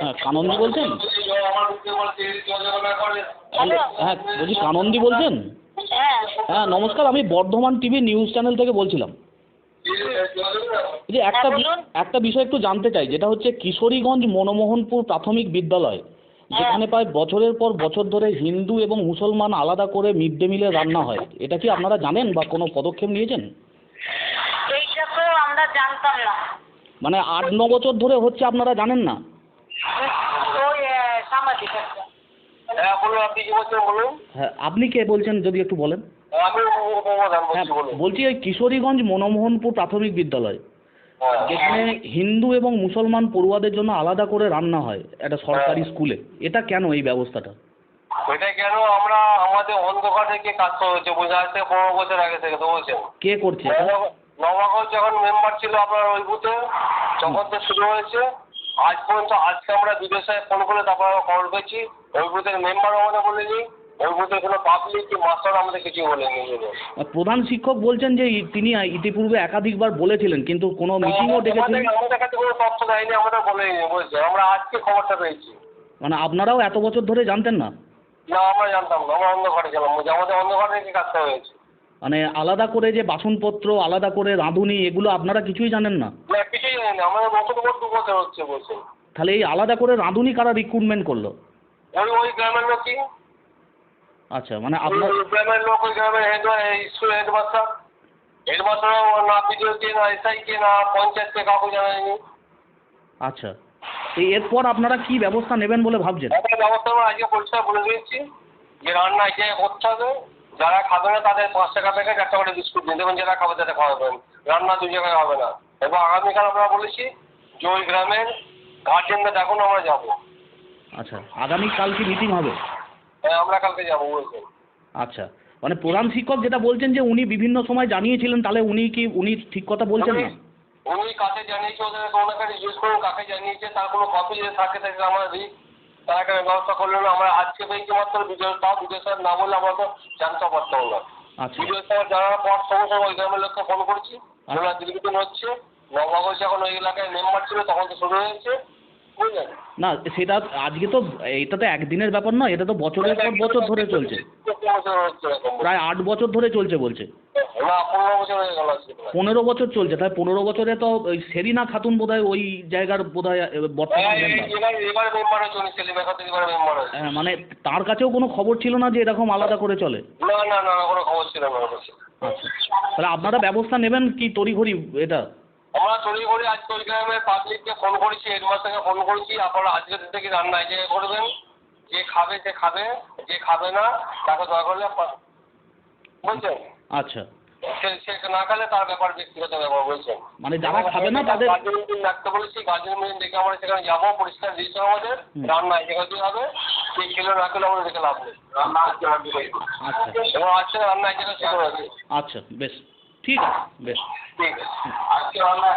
হ্যাঁ কানন্দি বলছেন? হ্যালো। হ্যাঁ বলছি কানন্দি বলছেন? হ্যাঁ। হ্যাঁ নমস্কার আমি বর্ধমান টিভি নিউজ চ্যানেল থেকে বলছিলাম। যে একটা হ্যাঁ, একটা বিষয় একটু জানতে চাই যেটা হচ্ছে কিশোরীগঞ্জ মনমোহনপুর প্রাথমিক বিদ্যালয় যেখানে প্রায় বছরের পর বছর ধরে হিন্দু এবং মুসলমান আলাদা করে মিড ডে মিলে রান্না হয়। এটা কি আপনারা জানেন বা কোনো পদক্ষেপ নিয়েছেন? আমরা জানতাম না। মানে আট ন বছর ধরে হচ্ছে আপনারা জানেন না? হ্যাঁ বলুন আপনি কি বলছেন বলুন? হ্যাঁ আপনি কে বলছেন যদি একটু বলেন? হ্যাঁ বলছি ওই কিশোরীগঞ্জ মনমোহনপুর প্রাথমিক বিদ্যালয়। যেখানে হিন্দু এবং মুসলমান পড়ুয়াদের জন্য আলাদা করে রান্না হয় একটা সরকারি স্কুলে। এটা কেন এই ব্যবস্থাটা? এটা কেন আমরা আমাদের অন্ধকার থেকে কাজ হয়েছে বোঝা যাচ্ছে পনেরো বছর আগে থেকে তো বলছেন কে করছে নবাগঞ্জ যখন মেম্বার ছিল আপনার ওই বুথে তখন তো শুরু হয়েছে। আজ পর্যন্ত আজকে আমরা বিডিও সাহেব ফোন করে তারপর আমরা খবর পেয়েছি। ওই বুথের মেম্বারও আমাদের বলেনি ওই বুথের কোনো পাবলিক কি মাস্টার আমাদের কিছু বলেনি। প্রধান শিক্ষক বলছেন যে তিনি ইতিপূর্বে একাধিকবার বলেছিলেন কিন্তু কোনো মিটিংও ডেকেছিলেন আমাদের আমাদের কাছে কোনো তথ্য দেয়নি আমাদের বলেনি বলছে আমরা আজকে খবরটা পেয়েছি। মানে আপনারাও এত বছর ধরে জানতেন না? না আমরা জানতাম না আমরা অন্ধকারে গেলাম আমাদের অন্ধকার থেকে কাজটা হয়েছে? মানে আলাদা করে যে বাসনপত্র আলাদা করে রাঁধুনি এগুলো আপনারা কিছুই জানেন না কিছুই জানি আমাদের নতুন করে দু বছর হচ্ছে বলছে। তাহলে এই আলাদা করে রাঁধুনি কারা রিক্রুটমেন্ট করল? ওই ওই গ্রামের লোক কি আচ্ছা মানে আপনার ওই গ্রামের লোক ওই গ্রামের হেড স্কুল হেডমাস্টার হেডমাস্টারও না বিডিওকে না এসআইকে না পঞ্চায়েতকে কাউকে জানায়নি। আচ্ছা এই এরপর আপনারা কি ব্যবস্থা নেবেন বলে ভাবছেন? ব্যবস্থা আমরা আজকে পরিষ্কার বলে দিয়েছি যে রান্না জায়গায় করতে হবে যারা খাবে না তাদের পাঁচ টাকা প্যাকেট একটা করে বিস্কুট দিন। দেবেন যারা খাবে তাদের খাওয়াবেন। রান্না দুই জায়গায় হবে না। এবং আগামীকাল আমরা বলেছি যে ওই গ্রামের গার্জেনরা দেখুন আমরা যাব। আচ্ছা আগামীকাল কি মিটিং হবে? হ্যাঁ আমরা কালকে যাব বলছেন। আচ্ছা মানে প্রধান শিক্ষক যেটা বলছেন যে উনি বিভিন্ন সময় জানিয়েছিলেন তাহলে উনি কি উনি ঠিক কথা বলছেন না? উনি কাকে জানিয়েছে ওদের ওনাকে জিজ্ঞেস করুন কাকে জানিয়েছে তার কোনো কপি যদি থাকে তাহলে আমরা দিই। তারা একটা ব্যবস্থা করল না আমরা আজকে পেয়েছি মাত্র বিজয় তাও বিজয় স্যার না বললে আমরা তো জানতে পারতাম না। আচ্ছা। বিজয় স্যার জানার পর সঙ্গে সঙ্গে ওই গ্রামের লোককে ফোন করেছি। ওরা দীর্ঘদিন হচ্ছে নবাগজ যখন ওই এলাকায় মেম্বার ছিল তখন তো শুরু হয়েছে। বুঝলেন? না সেটা আজকে তো এটা তো একদিনের ব্যাপার নয় এটা তো বছরের পর বছর ধরে চলছে। প্রায় আট বছর ধরে চলছে বলছে। পনেরো বছর চলছে তাই পনেরো বছরে তো ওই সেরিনা খাতুন বোধহয় ওই জায়গার বোধ হয় বর্তমান হ্যাঁ, হ্যাঁ মানে তার কাছেও কোনো খবর ছিল না যে এরকম আলাদা করে চলে? না না কোনো খবর ছিল না। আচ্ছা। তাহলে আপনারা ব্যবস্থা নেবেন কি তড়িঘড়ি এটা? আমরা তড়িঘড়ি আজকে ওই গ্রামের পাবলিককে ফোন করেছি হেডমাস্টারকে ফোন করেছি আপনারা আজকে থেকে রান্না এই জায়গায় করবেন যে খাবে সে খাবে যে খাবে না তাকে দয়া করলে বুঝছেন আচ্ছা। না খেলে তার ব্যাপার ব্যক্তিগত ব্যাপার বলছেন মানে যারা খাবে না তাদের গার্জেন মিটিং বলেছি গার্জেন মিটিং দেখে আমরা সেখানে যাব পরিষ্কার দিয়েছে আমাদের রান্না হবে কে খেলে না খেলে আমাদের দেখে লাভ নেই। রান্না আজকে আচ্ছা। এবং আজকে রান্না এই শুরু হয়েছে আচ্ছা বেশ ঠিক আছে বেশ। ঠিক আছে। আজকে রান্না।